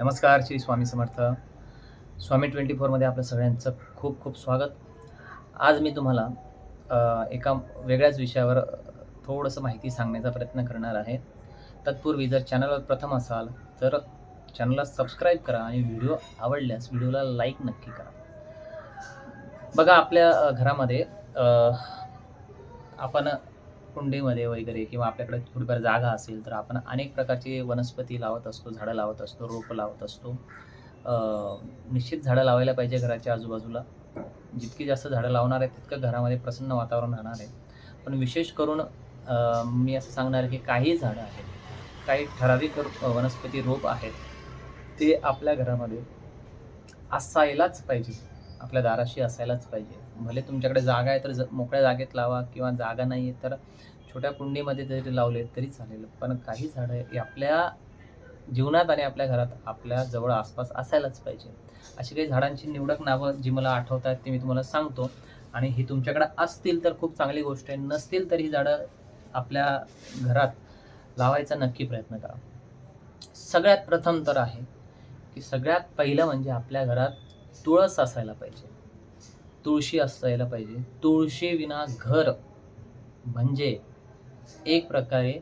नमस्कार श्री स्वामी समर्थ. स्वामी ट्वेंटी फोरमध्ये आपल्या सगळ्यांचं खूप खूप स्वागत. आज मी तुम्हाला एका वेगळ्याच विषयावर थोडंसं माहिती सांगण्याचा प्रयत्न करणार आहे. तत्पूर्वी जर चॅनलवर प्रथम असाल तर चॅनलला सबस्क्राईब करा आणि व्हिडिओ आवडल्यास व्हिडिओला लाईक नक्की करा. बघा आपल्या घरामध्ये आपण कुंडीमध्ये वगैरे किंवा आपल्याकडे थोडीफार जागा असेल तर आपण अनेक प्रकारची वनस्पती लावत असतो झाडं लावत असतो रोपं लावत असतो. निश्चित झाडं लावायला पाहिजे घराच्या आजूबाजूला. जितकी जास्त झाडं लावणार आहे तितकं घरामध्ये प्रसन्न वातावरण राहणार आहे. पण विशेष करून मी असं सांगणार आहे की काही झाडं आहेत काही ठराविक वनस्पती रोप आहेत ते आपल्या घरामध्ये असायलाच पाहिजे. आपल्या दाराशी असायलाच पाहिजे. भले तुमच्याकडे जागा आहे तर ज मोकळ्या जागेत लावा किंवा जागा नाही आहे तर छोट्या कुंडीमध्ये जरी लावले तरी चालेल. पण काही झाडं हे आपल्या जीवनात आणि आपल्या घरात आपल्या जवळ आसपास असायलाच पाहिजे. अशी काही झाडांची निवडक नावं जी मला आठवतात ते मी तुम्हाला सांगतो. आणि ही तुमच्याकडे असतील तर खूप चांगली गोष्ट आहे. नसतील तर ही झाडं आपल्या घरात लावायचा नक्की प्रयत्न करा. सगळ्यात प्रथम तर आहे की सगळ्यात पहिलं म्हणजे आपल्या घरात तुळस असायला पाहिजे. तुळशी असायला पाहिजे. तुळशी विना घर म्हणजे एक प्रकारे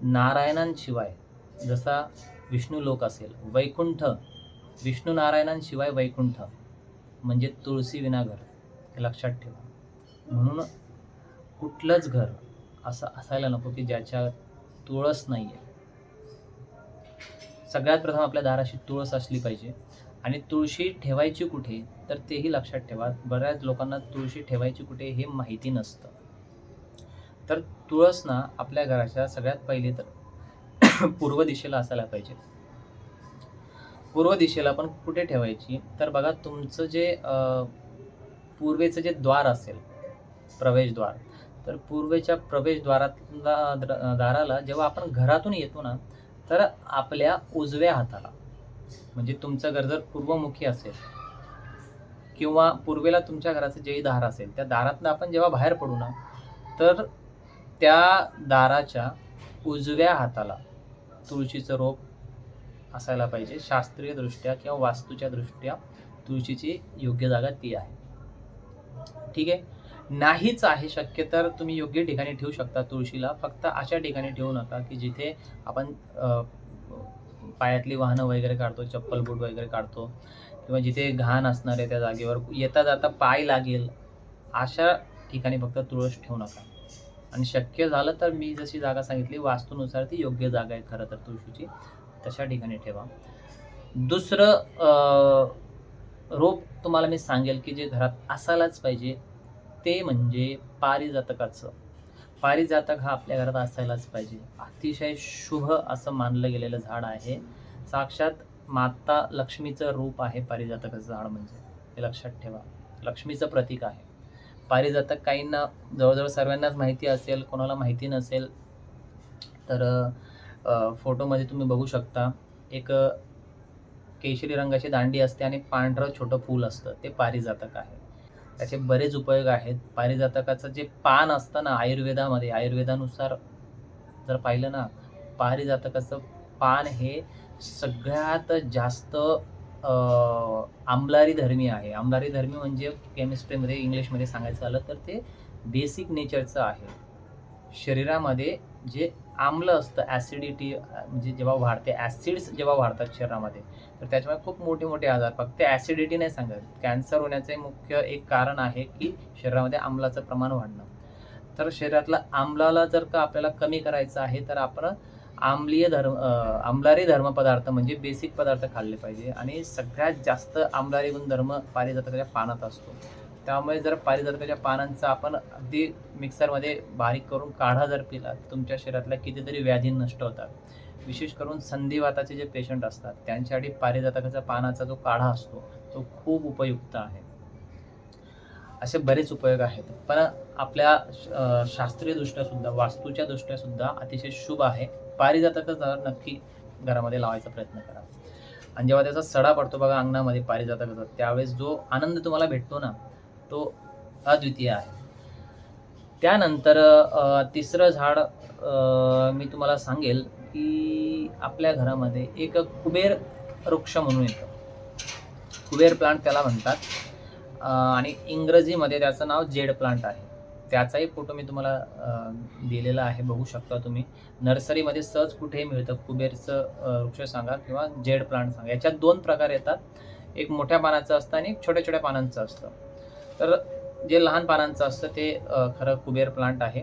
नारायणांशिवाय जसा विष्णू लोक असेल वैकुंठ विष्णू नारायणांशिवाय वैकुंठ म्हणजे तुळशी विना घर. हे लक्षात ठेवा. म्हणून कुठलंच घर असं असायला नको की ज्याच्या तुळस नाही आहे सगळ्यात प्रथम आपल्या दाराशी तुळस असली पाहिजे. आणि तुळशी ठेवायची कुठे तर तेही लक्षात ठेवा. बऱ्याच लोकांना तुळशी ठेवायची कुठे हे माहिती नसतं. तर तुळस ना आपल्या घराच्या सगळ्यात पहिले तर पूर्व दिशेला असायला पाहिजे. पूर्व दिशेला पण कुठे ठेवायची? तर बघा तुमचं जे पूर्वेचं जे द्वार असेल प्रवेशद्वार तर पूर्वेच्या प्रवेशद्वारातला दाराला जेव्हा आपण घरातून येतो ना तर आपल्या उजव्या हाताला म्हणजे तुमचं घर जर पूर्वमुखी असेल किंवा पूर्वेला तुमच्या घराचं जे दार असेल त्या दारातनं आपण जेव्हा बाहेर पडू ना तर त्या दाराच्या उजव्या हाताला तुळशीचं रोप असायला पाहिजे. शास्त्रीय दृष्ट्या किंवा वास्तूच्या दृष्ट्या तुळशीची योग्य जागा ती आहे. ठीक आहे? नाहीच आहे शक्य तर तुम्ही योग्य ठिकाणी ठेवू शकता तुळशीला. फक्त अशा ठिकाणी ठेवू नका की जिथे आपण पायातली वाहनं वगैरे काढतो चप्पल बूट वगैरे काढतो किंवा जिथे घाण असणार आहे त्या जागेवर येता जाता पाय लागेल अशा ठिकाणी फक्त तुळस ठेवू नका. आणि शक्य झालं तर मी जशी जागा सांगितली वास्तूनुसार ती योग्य जागा आहे खरं तर तुळशीची तशा ठिकाणी ठेवा. दुसरं रोप तुम्हाला मी सांगेल की जे घरात असायलाच पाहिजे ते म्हणजे पारिजातकाचं. पारिजातक हा आपल्या घरात असायलाच पाहिजे. अतिशय शुभ असं मानलं गेलेलं झाड आहे. साक्षात माता लक्ष्मीचं रूप आहे पारिजातकाचं झाड म्हणजे. हे लक्षात ठेवा. लक्ष्मीचं प्रतीक आहे. पारिजातक काहींना जवळजवळ सर्वांनाच माहिती असेल कोणाला माहिती नसेल तर फोटोमध्ये तुम्ही बघू शकता. एक केशरी रंगाची दांडी असते आणि पांढरं छोटं फूल असतं. ते पारिजातक आहे. त्याचे बरेच उपयोग आहेत. पारिजातकाचं जे पान असतं ना आयुर्वेदामध्ये आयुर्वेदानुसार जर पाहिलं ना पारिजातकाचं पान हे सगळ्यात जास्त आंबलारी धर्मी आहे. आंबलारी धर्मी म्हणजे केमिस्ट्रीमध्ये इंग्लिशमध्ये सांगायचं झालं तर ते बेसिक नेचरचं आहे. शरीरामध्ये जे आम्ल असतं ॲसिडिटी म्हणजे जेव्हा वाढते ॲसिड्स जेव्हा वाढतात शरीरामध्ये तर त्याच्यामुळे खूप मोठे मोठे आजार. फक्त ॲसिडिटी नाही सांगत. कॅन्सर होण्याचे मुख्य एक कारण आहे की शरीरामध्ये आम्लाचं प्रमाण वाढणं. तर शरीरातला आम्लाला जर का आपल्याला कमी करायचं आहे तर आपण आम्लीय धर्म आम्लारी धर्म पदार्थ म्हणजे बेसिक पदार्थ खाल्ले पाहिजे. आणि सगळ्यात जास्त आम्लारी गुणधर्म पारिजातकाच्या पानात असतो. त्यामुळे जर पारिजातकाच्या पानांचा आपण अगदी मिक्सरमध्ये बारीक करून काढा जर पिला तर तुमच्या शरीरातल्या कितीतरी व्याधी नष्ट होतात. विशेष करून संधिवाताचे जे पेशंट असतात त्यांच्यासाठी पारिजातकाच्या पानाचा जो काढा असतो तो खूप उपयुक्त आहे. असे बरेच उपयोग आहेत. पण आपल्या अं, सुद्धा वास्तूच्या दृष्ट्या सुद्धा अतिशय शुभ आहे. पारिजातकच नक्की घरामध्ये लावायचा प्रयत्न करा. आणि जेव्हा त्याचा सडा पडतो बघा अंगणामध्ये पारिजातकाचा त्यावेळेस जो आनंद तुम्हाला भेटतो ना तो अद्वितीय आहे. त्यानंतर तिसरं झाड मी तुम्हाला सांगेल की आपल्या घरामध्ये एक कुबेर वृक्ष म्हणून येतं. कुबेर प्लांट त्याला म्हणतात. आणि इंग्रजीमध्ये त्याचं नाव जेड प्लांट आहे. त्याचाही फोटो मी तुम्हाला दिलेला आहे. बघू शकता तुम्ही. नर्सरीमध्ये सहज कुठेही मिळतं. कुबेरचं वृक्ष सांगा किंवा जेड प्लांट सांगा. याच्यात दोन प्रकार येतात. एक मोठ्या पानाचं असतं आणि एक छोट्या छोट्या पानांचं असतं. तर जे लहान पानांचं असतं ते खरं कुबेर प्लांट आहे.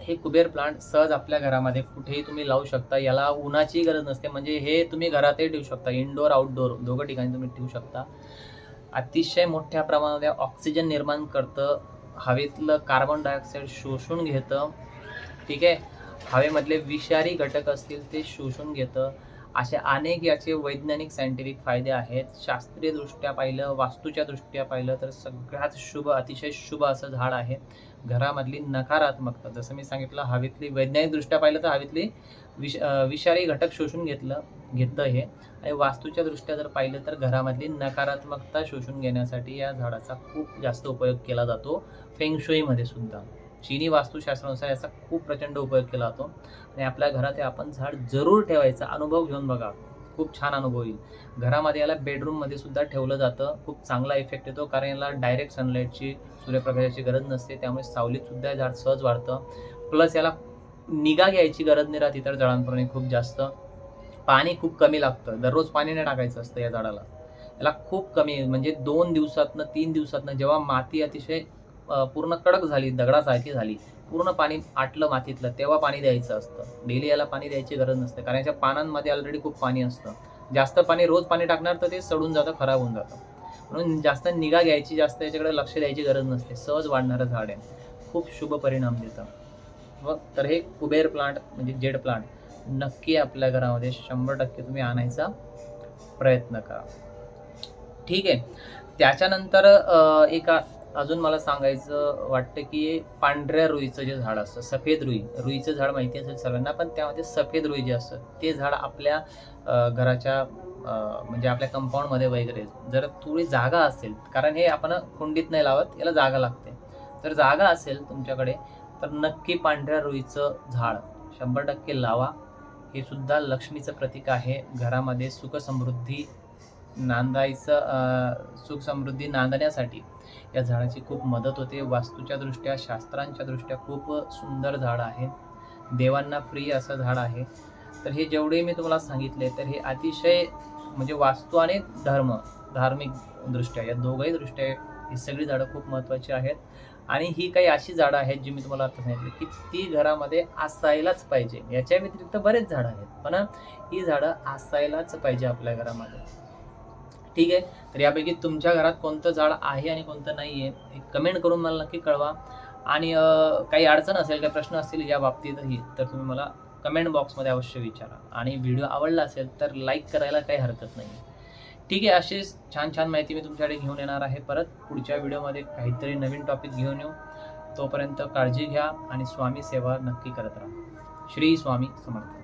हे कुबेर प्लांट सहज आपल्या घरामध्ये कुठेही तुम्ही लावू शकता. याला उन्हाची गरज नसते. म्हणजे हे तुम्ही घरातही ठेवू शकता. इनडोअर आउटडोअर दोघं ठिकाणी तुम्ही ठेवू शकता. अतिशय मोठ्या प्रमाणामध्ये ऑक्सिजन निर्माण करतं. हवेतलं कार्बन डायऑक्साईड शोषून घेतं. ठीक आहे? हवेमधले विषारी घटक असतील ते शोषून घेतं. असे अनेक याचे वैज्ञानिक सायंटिफिक फायदे आहेत. शास्त्रीयदृष्ट्या पाहिलं वास्तूच्या दृष्ट्या पाहिलं तर सगळ्यात शुभ अतिशय शुभ असं झाड आहे घरामधली नकारात्मकता. जसं मी सांगितलं हवेतली वैज्ञानिकदृष्ट्या पाहिलं तर हवेतली विष विषारी घटक शोषून घेतलं घेतं हे. आणि वास्तूच्या दृष्ट्या जर पाहिलं तर घरामधली नकारात्मकता शोषून घेण्यासाठी या झाडाचा खूप जास्त उपयोग केला जातो. फेंगशुईमध्ये सुद्धा. चिनी वास्तुशास्त्रानुसार याचा खूप प्रचंड उपयोग केला जातो आणि आपल्या घरात हे आपण झाड जरूर ठेवायचा. अनुभव घेऊन बघा. खूप छान अनुभव येईल. घरामध्ये याला बेडरूममध्ये सुद्धा ठेवलं जातं. खूप चांगला इफेक्ट येतो. कारण याला डायरेक्ट सनलाईटची सूर्यप्रकाशाची गरज नसते. त्यामुळे सावलीत सुद्धा हे झाड सहज वाढतं. प्लस याला निगा घ्यायची गरज नाही राहत इतर झाडांप्रमाणे खूप जास्त. पाणी खूप कमी लागतं. दररोज पाणी नाही टाकायचं असतं या झाडाला. याला खूप कमी म्हणजे दोन दिवसातनं तीन दिवसातनं जेव्हा माती अतिशय पूर्ण कडक झाली दगडासारखी झाली. पूर्ण पाणी आटलं मातीतलं तेव्हा पाणी द्यायचं असतं. डेली याला पाणी द्यायची गरज नसते कारण याच्या पानांमध्ये ऑलरेडी खूप पाणी असतं. जास्त पाणी रोज पाणी टाकणार तर ते सडून जातं खराब होऊन जातं. म्हणून जास्त निगा घ्यायची जास्त याच्याकडे लक्ष द्यायची गरज नसते. सहज वाढणारं झाड आहे. खूप शुभ परिणाम देतं. व तर हे कुबेर प्लांट म्हणजे जेड प्लांट नक्की आपल्या घरामध्ये शंभर टक्के तुम्ही आणायचा प्रयत्न करा. ठीक आहे. त्याच्यानंतर एका अजून मला सांगायचं वाटतं की पांढऱ्या रुईचं जे झाड असतं सफेद रुई रुईचं झाड माहिती असेल सर्वांना पण त्यामध्ये सफेद रुई जे असतं ते झाड आपल्या घराच्या म्हणजे आपल्या कंपाऊंडमध्ये वगैरे जर थोडी जागा असेल कारण हे आपण कुंडीत नाही लावत याला जागा लागते. जर जागा असेल तुमच्याकडे तर नक्की पांढऱ्या रुईचं झाड शंभर टक्के लावा. हे सुद्धा लक्ष्मीचं प्रतीक आहे. घरामध्ये सुख समृद्धी नांदायचं सुखसमृद्धी सुख समृद्धी नांदण्यासाठी या झाडाची खूप मदत होते. वास्तूच्या दृष्ट्या शास्त्रांच्या दृष्ट्या खूप सुंदर झाड आहे. देवांना प्रिय असं झाड आहे. तर हे जेवढे मी तुम्हाला सांगितले तर हे अतिशय म्हणजे वास्तू आणि धर्म धार्मिक दृष्ट्या या दोघंही दृष्ट्या ही सगळी झाडं खूप महत्त्वाची आहेत. आणि ही काही अशी झाडं आहेत जी मी तुम्हाला आता सांगितली की ती घरामध्ये असायलाच पाहिजे. याच्या व्यतिरिक्त बरेच झाडं आहेत. पण ही झाडं असायलाच पाहिजे आपल्या घरामध्ये. ठीक आहे? तर यापैकी तुमच्या घरात कोणतं झाड आहे आणि कोणतं नाही आहे हे कमेंट करून मला नक्की कळवा. आणि काही अडचण असेल काही प्रश्न असतील या बाबतीतही तर तुम्ही मला कमेंट बॉक्समध्ये अवश्य विचारा. आणि व्हिडिओ आवडला असेल तर लाईक करायला काही हरकत नाही ठीक आहे अशीच छान छान माहिती मी तुमच्याकडे घेऊन येणार आहे परत. पुढच्या व्हिडिओमध्ये काहीतरी नवीन टॉपिक घेऊन येऊ. तोपर्यंत काळजी घ्या आणि स्वामी सेवा नक्की करत राहा. श्री स्वामी समर्थ.